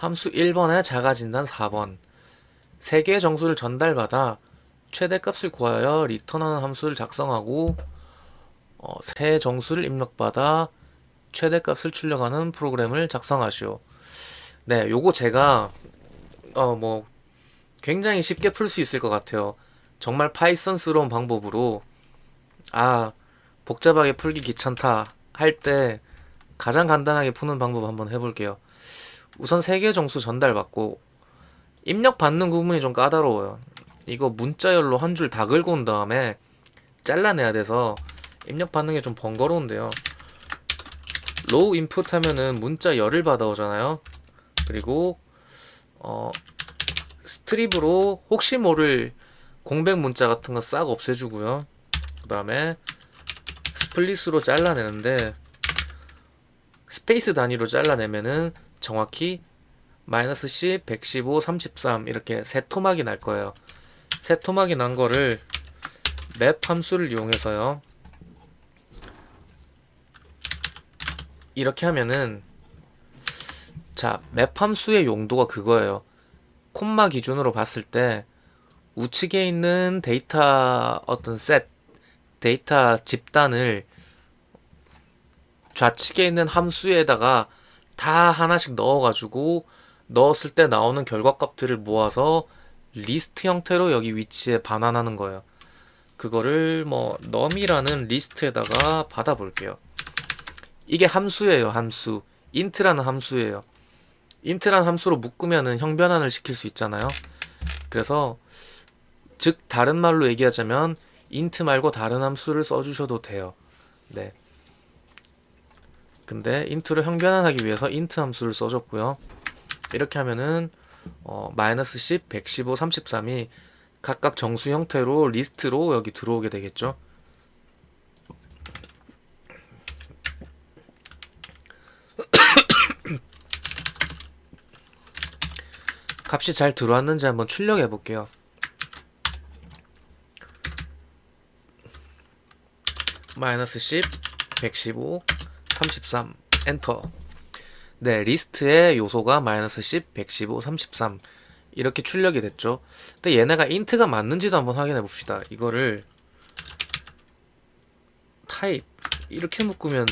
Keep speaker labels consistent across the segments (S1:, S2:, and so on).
S1: 함수 1번에 작아진단 4번. 세 개의 정수를 전달받아 최대값을 구하여 리턴하는 함수를 작성하고 어, 세 정수를 입력받아 최대값을 출력하는 프로그램을 작성하시오. 네, 요거 제가 어 뭐 굉장히 쉽게 풀 수 있을 것 같아요. 정말 파이썬스러운 방법으로 아 복잡하게 풀기 귀찮다 할 때 가장 간단하게 푸는 방법 한번 해볼게요. 우선 세 개 정수 전달받고 입력 받는 구문이 좀 까다로워요. 이거 문자열로 한 줄 다 긁어 온 다음에 잘라내야 돼서 입력 받는 게 좀 번거로운데요. 로우 인풋 하면은 문자 열을 받아오잖아요. 그리고 어 스트립으로 혹시 모를 공백 문자 같은 거 싹 없애주고요. 그 다음에 스플릿으로 잘라내는데 스페이스 단위로 잘라내면은 정확히 마이너스 10, 115, 33 이렇게 세 토막이 날 거예요. 세 토막이 난 거를 맵 함수를 이용해서요. 이렇게 하면은 자, 맵 함수의 용도가 그거예요. 콤마 기준으로 봤을 때 우측에 있는 데이터 어떤 셋 데이터 집단을 좌측에 있는 함수에다가 다 하나씩 넣어가지고 넣었을 때 나오는 결과값들을 모아서 리스트 형태로 여기 위치에 반환하는 거예요. 그거를 뭐 num이라는 리스트에다가 받아볼게요. 이게 함수예요, 함수. int라는 함수예요. int라는 함수로 묶으면은 형변환을 시킬 수 있잖아요. 그래서 즉 다른 말로 얘기하자면 int 말고 다른 함수를 써주셔도 돼요. 네. 근데 int를 형변환하기 위해서 int 함수를 써줬고요. 이렇게 하면은 어, 마이너스 10, 115, 33이 각각 정수 형태로 리스트로 여기 들어오게 되겠죠. 값이 잘 들어왔는지 한번 출력해 볼게요. 마이너스 10, 115, 33 엔터. 네 리스트의 요소가 마이너스 10, 115, 33 이렇게 출력이 됐죠. 근데 얘네가 인트가 맞는지도 한번 확인해 봅시다. 이거를 타입 이렇게 묶으면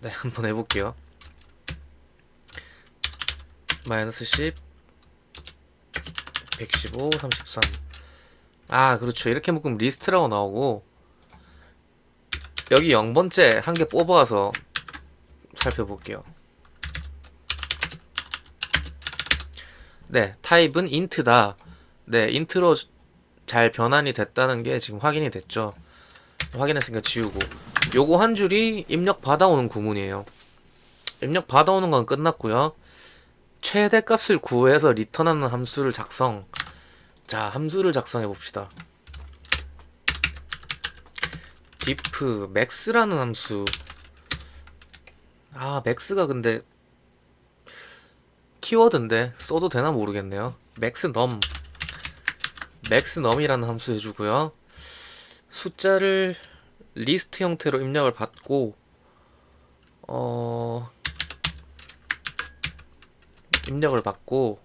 S1: 네 한번 해볼게요. 마이너스 10 115, 33 아 그렇죠. 이렇게 묶으면 리스트라고 나오고 여기 0번째 한 개 뽑아서 살펴볼게요. 네, 타입은 int다. 네, int로 잘 변환이 됐다는 게 지금 확인이 됐죠. 확인했으니까 지우고. 요거 한 줄이 입력 받아오는 구문이에요. 입력 받아오는 건 끝났고요. 최대값을 구해서 리턴하는 함수를 작성. 자, 함수를 작성해 봅시다. Diff max라는 함수. 아 max가 근데 키워드인데 써도 되나 모르겠네요. max num max num이라는 함수 해주고요. 숫자를 리스트 형태로 입력을 받고 어 입력을 받고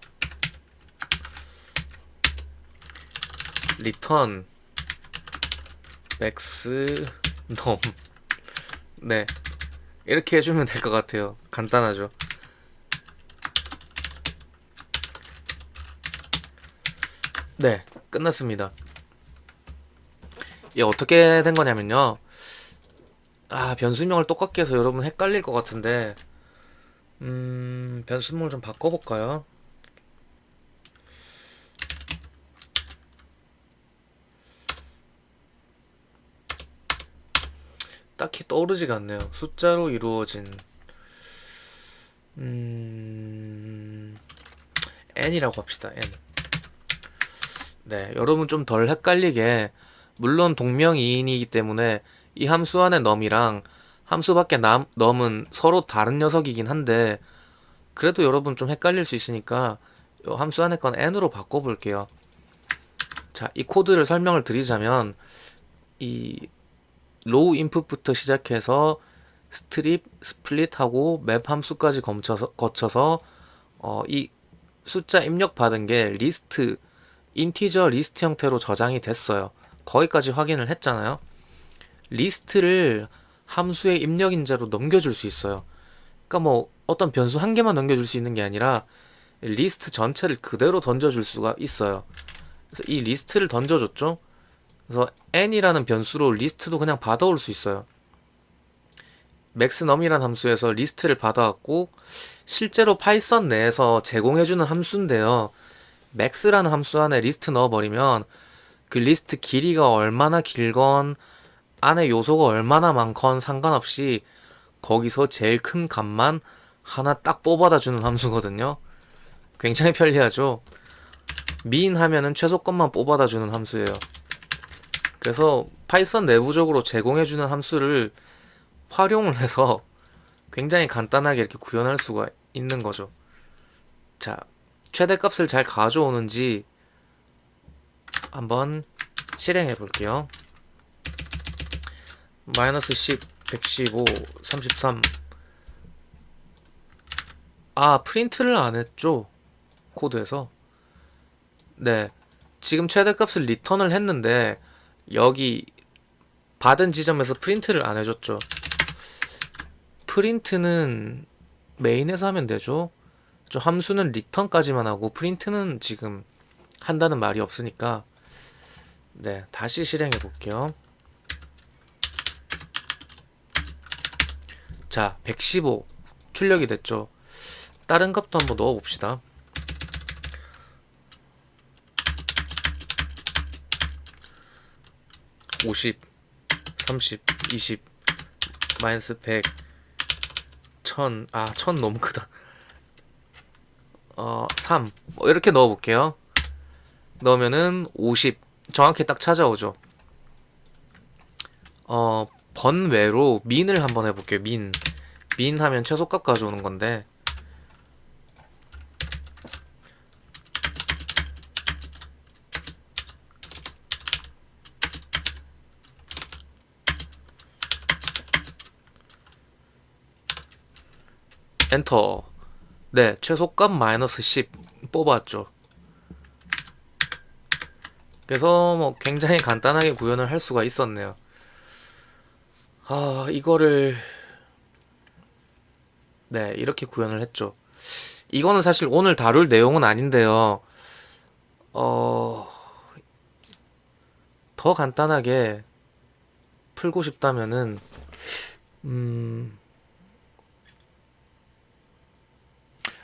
S1: return 맥스 넘. 네. 이렇게 해주면 될 것 같아요. 간단하죠. 네. 끝났습니다. 이게 어떻게 된 거냐면요. 아, 변수명을 똑같게 해서 여러분 헷갈릴 것 같은데, 음, 변수명을 좀 바꿔볼까요? 딱히 떠오르지가 않네요. 숫자로 이루어진 음... n이라고 합시다. n. 네, 여러분 좀 덜 헷갈리게 물론 동명이인이기 때문에 이 함수 안에 num이랑 함수 밖에 남, num은 서로 다른 녀석이긴 한데 그래도 여러분 좀 헷갈릴 수 있으니까 이 함수 안에 건 n으로 바꿔볼게요. 자, 이 코드를 설명을 드리자면 이 로우 인풋부터 시작해서 스트립, 스플릿하고 맵 함수까지 거쳐서, 거쳐서 어, 이 숫자 입력받은 게 리스트, 인티저 리스트 형태로 저장이 됐어요. 거기까지 확인을 했잖아요. 리스트를 함수의 입력 인자로 넘겨줄 수 있어요. 그러니까 뭐 어떤 변수 한 개만 넘겨줄 수 있는 게 아니라 리스트 전체를 그대로 던져줄 수가 있어요. 그래서 이 리스트를 던져줬죠. 그래서 n이라는 변수로 리스트도 그냥 받아올 수 있어요. maxnum이라는 함수에서 리스트를 받아왔고 실제로 파이썬 내에서 제공해주는 함수인데요. max라는 함수 안에 리스트 넣어버리면 그 리스트 길이가 얼마나 길건 안에 요소가 얼마나 많건 상관없이 거기서 제일 큰 값만 하나 딱 뽑아다 주는 함수거든요. 굉장히 편리하죠. min 하면은 최소값만 뽑아다 주는 함수예요. 그래서 파이썬 내부적으로 제공해주는 함수를 활용을 해서 굉장히 간단하게 이렇게 구현할 수가 있는 거죠. 자, 최대값을 잘 가져오는지 한번 실행해 볼게요. 마이너스 10, 115, 33. 아, 프린트를 안 했죠. 코드에서. 네. 지금 최대값을 리턴을 했는데 여기 받은 지점에서 프린트를 안 해줬죠. 프린트는 메인에서 하면 되죠. 저 함수는 리턴까지만 하고 프린트는 지금 한다는 말이 없으니까 네 다시 실행해 볼게요. 자, 115 출력이 됐죠. 다른 값도 한번 넣어 봅시다. 오십, 삼십, 이십, 마이너스 백, 천, 아, 천 너무 크다. 어, 3. 뭐 이렇게 넣어 볼게요. 넣으면은 50. 정확히 딱 찾아오죠. 어, 번외로 민을 한번 해볼게요. 민. 민 하면 최소값 가져오는 건데. 엔터. 네, 최소값 마이너스 10 뽑았죠. 그래서 뭐 굉장히 간단하게 구현을 할 수가 있었네요. 아, 이거를 네, 이렇게 구현을 했죠. 이거는 사실 오늘 다룰 내용은 아닌데요. 어, 더 간단하게 풀고 싶다면은 음,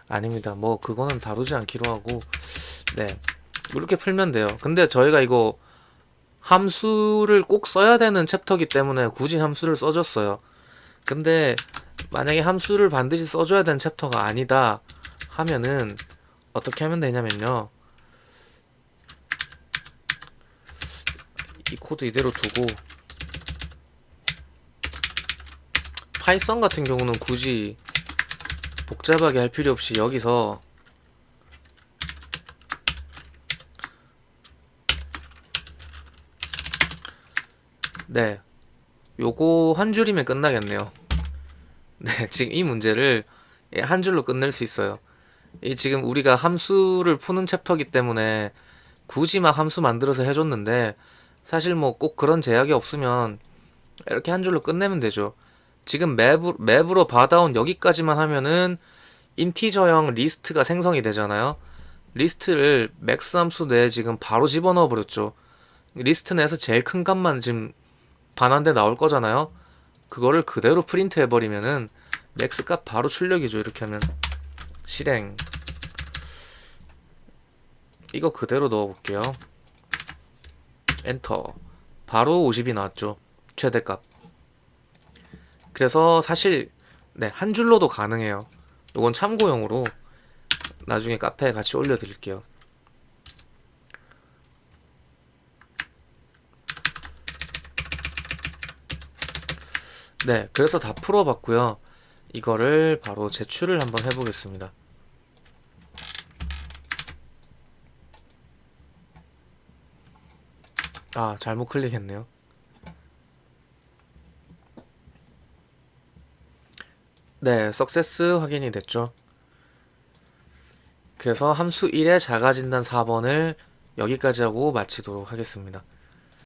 S1: 아닙니다. 뭐 그거는 다루지 않기로 하고 네 이렇게 풀면 돼요. 근데 저희가 이거 함수를 꼭 써야 되는 챕터기 때문에 굳이 함수를 써줬어요. 근데 만약에 함수를 반드시 써줘야 되는 챕터가 아니다 하면은 어떻게 하면 되냐면요. 이 코드 이대로 두고 파이썬 같은 경우는 굳이 복잡하게 할 필요 없이 여기서 네 요거 한 줄이면 끝나겠네요. 네 지금 이 문제를 예, 한 줄로 끝낼 수 있어요. 이 지금 우리가 함수를 푸는 챕터기 때문에 굳이 막 함수 만들어서 해줬는데 사실 뭐 꼭 그런 제약이 없으면 이렇게 한 줄로 끝내면 되죠 지금 맵으로, 맵으로 받아온 여기까지만 하면은 인티저형 리스트가 생성이 되잖아요. 리스트를 맥스 함수 내에 지금 바로 집어넣어 버렸죠. 리스트 내에서 제일 큰 값만 지금 반환돼 나올 거잖아요. 그거를 그대로 프린트 해버리면은 맥스 값 바로 출력이죠. 이렇게 하면 실행 이거 그대로 넣어볼게요. 엔터 바로 50이 나왔죠. 최대값 그래서 사실 네, 한 줄로도 가능해요. 이건 참고용으로 나중에 카페에 같이 올려드릴게요. 네, 그래서 다 풀어봤고요. 이거를 바로 제출을 한번 해보겠습니다. 아, 잘못 클릭했네요. 네, 석세스 확인이 됐죠. 해서 함수 1의 자가진단 4번을 여기까지 하고 마치도록 하겠습니다.